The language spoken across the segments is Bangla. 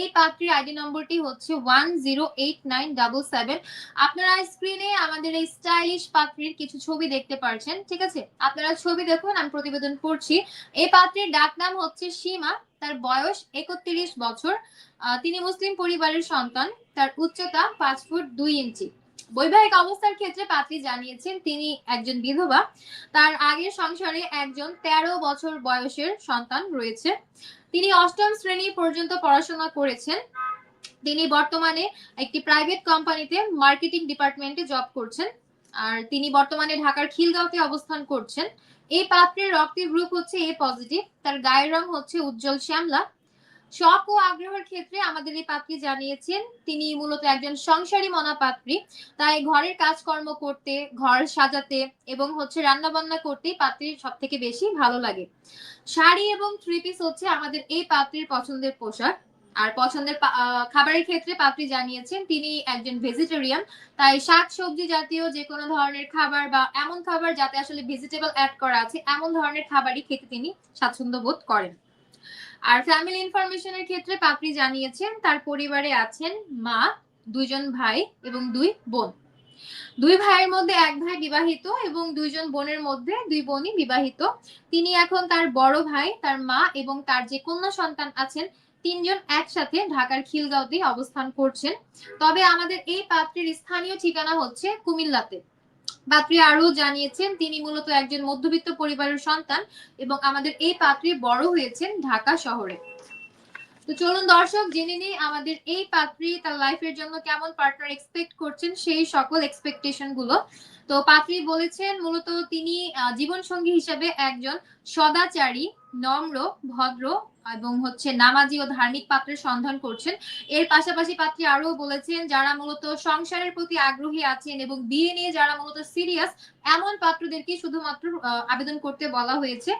এই পাত্রীর আইডি নম্বরটি হচ্ছে one zero eight nine double seven আপনারা স্ক্রিনে আমাদের এই স্টাইলিশ পাত্রীর কিছু ছবি দেখতে পারছেন, ঠিক আছে? আপনারা ছবি দেখুন, আমি প্রতিবেদন করছি। এই পাত্রীর ডাক নাম হচ্ছে সীমা, তার বয়স একত্রিশ বছর। তিনি মুসলিম পরিবারের সন্তান, তার উচ্চতা পাঁচ ফুট দুই ইঞ্চি। বৈবাহিক অবস্থার ক্ষেত্রে পাত্রী জানিয়েছেন তিনি একজন বিধবা। তার আগের সংসারে একজন তেরো বছর বয়সের সন্তান রয়েছে। তিনি অষ্টম শ্রেণি পর্যন্ত পড়াশোনা করেছেন। তিনি বর্তমানে একটি প্রাইভেট কোম্পানিতে মার্কেটিং ডিপার্টমেন্টে জব করছেন। আর তিনি বর্তমানে ঢাকার খিলগাঁওতে অবস্থান করছেন। এই পাত্রের রক্তের গ্রুপ হচ্ছে এ পজিটিভ তার গায়ের রং হচ্ছে উজ্জ্বল শ্যামলা। শখ ও আগ্রহের ক্ষেত্রে আমাদের এই পাত্রী জানিয়েছেন, তিনি মূলত একজন সংসারী মনা পাত্রী তাই ঘরের কাজকর্ম করতে, ঘর সাজাতে এবং হচ্ছে রান্না বান্না করতেই পাত্রীর সব থেকে বেশি ভালো লাগে। শাড়ি এবং থ্রি পিস হচ্ছে আমাদের এই পাত্রীর পছন্দের পোশাক। আর পছন্দের খাবারের ক্ষেত্রে পাত্রী জানিয়েছেন, তিনি একজন ভেজিটেরিয়ান তাই শাক সবজি জাতীয় যে কোনো ধরনের খাবার বা এমন খাবার যাতে আসলে ভেজিটেবল অ্যাড করা আছে, এমন ধরনের খাবারই খেতে তিনি স্বাচ্ছন্দ্য বোধ করেন। আর ফ্যামিলি ইনফরমেশনের ক্ষেত্রে পাপড়ি জানিয়েছেন, তার পরিবারে আছেন মা, দুইজন ভাই এবং দুই বোন। দুই ভাইয়ের মধ্যে এক ভাই বিবাহিত এবং দুইজন বোনের মধ্যে দুই বোনই বিবাহিত। তিনি এখন তার বড় ভাই, তার মা এবং তার যে কন্যা সন্তান আছেন, তিনজন একসাথে ঢাকার খিলগাঁওতে অবস্থান করছেন। তবে আমাদের এই পাত্রীর স্থানীয় ঠিকানা হচ্ছে কুমিল্লাতে। পাত্রী আরও জানিয়েছেন, তিনি মূলত একজন মধ্যবিত্ত পরিবারের সন্তান এবং আমাদের এই পাত্রী বড় হয়েছেন ঢাকা শহরে। তো চলুন দর্শক, জেনে নিই আমাদের এই পাত্রী তার লাইফের জন্য কেমন পার্টনার এক্সপেক্ট করছেন সেই সকল এক্সপেকটেশনগুলো। তো পাত্রী বলেছেন, মূলত তিনি জীবন সঙ্গী হিসেবে একজন সদাচারী, নম্র, ভদ্র এবং হচ্ছে নামাজি ও ধার্মিক পাত্রের সন্ধান করছেন। এর পাশাপাশি পাত্রী আরও বলেছেন, যারা মূলত সংসারের প্রতি আগ্রহী আছেন এবং বিয়ে নিয়ে যারা মূলত সিরিয়াস, এমন পাত্রদেরকে শুধুমাত্র আবেদন করতে বলা হয়েছে।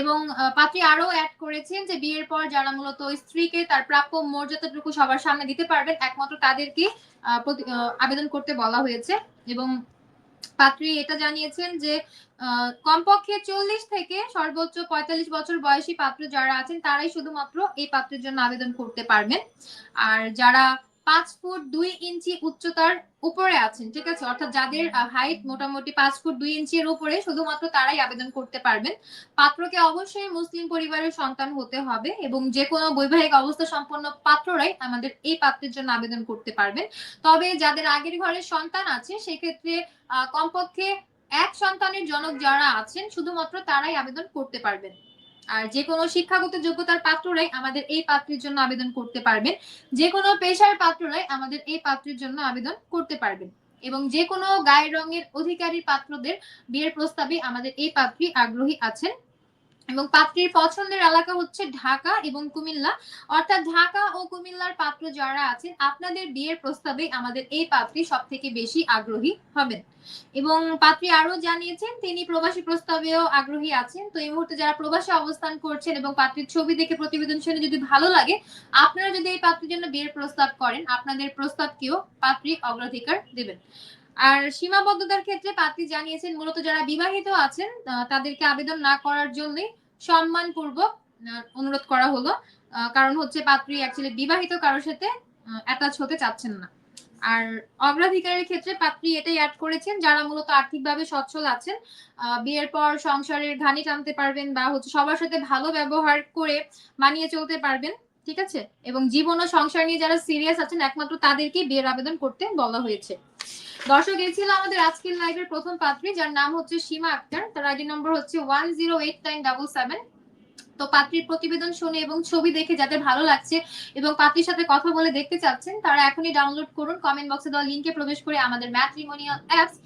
এবং পাত্রী আরও অ্যাড করেছেন যে বিয়ের পর যারা মূলত স্ত্রীকে তার প্রাপ্য মর্যাদাটুকু সবার সামনে দিতে পারবেন, একমাত্র তাদেরকে আবেদন করতে বলা হয়েছে। এবং পাত্রী এটা জানিয়েছেন যে কমপক্ষে চল্লিশ থেকে সর্বোচ্চ পঁয়তাল্লিশ বছর বয়সী পাত্র যারা আছেন, তারাই শুধুমাত্র এই পাত্রের জন্য আবেদন করতে পারবেন। আর যারা পাঁচ ফুট দুই ইঞ্চি উচ্চতার উপরে আছেন, ঠিক আছে? অর্থাৎ যাদের হাইট মোটামুটি পাঁচ ফুট দুই ইঞ্চির উপরে, শুধুমাত্র তারাই আবেদন করতে পারবেন। পাত্রকে অবশ্যই মুসলিম পরিবারের সন্তান হতে হবে এবং যে কোনো বৈবাহিক অবস্থা সম্পন্ন পাত্ররাই আমাদের এই পাত্রের জন্য আবেদন করতে পারবেন। তবে যাদের আগের ঘরের সন্তান আছে, সেক্ষেত্রে কমপক্ষে এক সন্তানের জনক যারা আছেন, শুধুমাত্র তারাই আবেদন করতে পারবেন। আর যে কোনো শিক্ষাগত যোগ্যতার পাত্ররাই আমাদের এই পাত্রের জন্য আবেদন করতে পারবেন। যে কোনো পেশার পাত্ররাই আমাদের এই পাত্রের জন্য আবেদন করতে পারবেন। এবং যে কোনো গায়ের রঙের অধিকারী পাত্রদের বিয়ের প্রস্তাবে আমাদের এই পাত্রী আগ্রহী আছেন। এবং পাত্রীর পছন্দের এলাকা হচ্ছে ঢাকা এবং কুমিল্লা। অর্থাৎ ঢাকা ও কুমিল্লার পাত্র যারা আছেন, আপনাদের বিয়ের প্রস্তাবে আমাদের এই পাত্রী সব থেকে বেশি আগ্রহী হবেন। এবং পাত্রী আরও জানিয়েছেন, তিনি প্রবাসী প্রস্তাবেও আগ্রহী আছেন। তো এই মুহূর্তে যারা প্রবাসে অবস্থান করছেন এবং পাত্রীর ছবি দেখে প্রতিবেদন শুনে যদি ভালো লাগে, আপনারা যদি এই পাত্রীর জন্য বিয়ের প্রস্তাব করেন, আপনাদের প্রস্তাবকেও পাত্রী অগ্রাধিকার দেবেন। আর সীমাবদ্ধতার ক্ষেত্রে পাত্রী জানিয়েছেন, মূলত যারা বিবাহিত আছেন তাদেরকে আবেদন না করার জন্যই সম্মানপূর্বক অনুরোধ করা হলো। কারণ হচ্ছে পাত্রী অ্যাকচুয়ালি বিবাহিত কারোর সাথে অ্যাটাচ হতে চাচ্ছেন না। আর অগ্রাধিকারের ক্ষেত্রে পাত্রী এটাই অ্যাড করেছেন, যারা মূলত আর্থিকভাবে সচ্ছল আছেন বিয়ের পর সংসারের ঘানি টানতে পারবেন বা হচ্ছে সবার সাথে ভালো ব্যবহার করে মানিয়ে চলতে পারবেন। ঠিক আছে? এবং জীবন ও সংসার নিয়ে যারা সিরিয়াস আছেন, একমাত্র তাদেরকে বিয়ের আবেদন করতে বলা হয়েছে। দর্শক, এই ছিল আমাদের আজকের লাইভের প্রথম পাত্রী, যার নাম হচ্ছে সীমা আক্তার। তার আইডি নম্বর হচ্ছে one zero eight nine double seven তো পাত্রীর প্রতিবেদন শুনে এবং ছবি দেখে যাদের ভালো লাগছে এবং পাত্রীর সাথে কথা বলে দেখতে চাচ্ছেন, তারা এখনই ডাউনলোড করুন। কমেন্ট বক্সে দেওয়া লিঙ্কে প্রবেশ করে আমাদের ম্যাট্রিমোনিয়াল অ্যাপস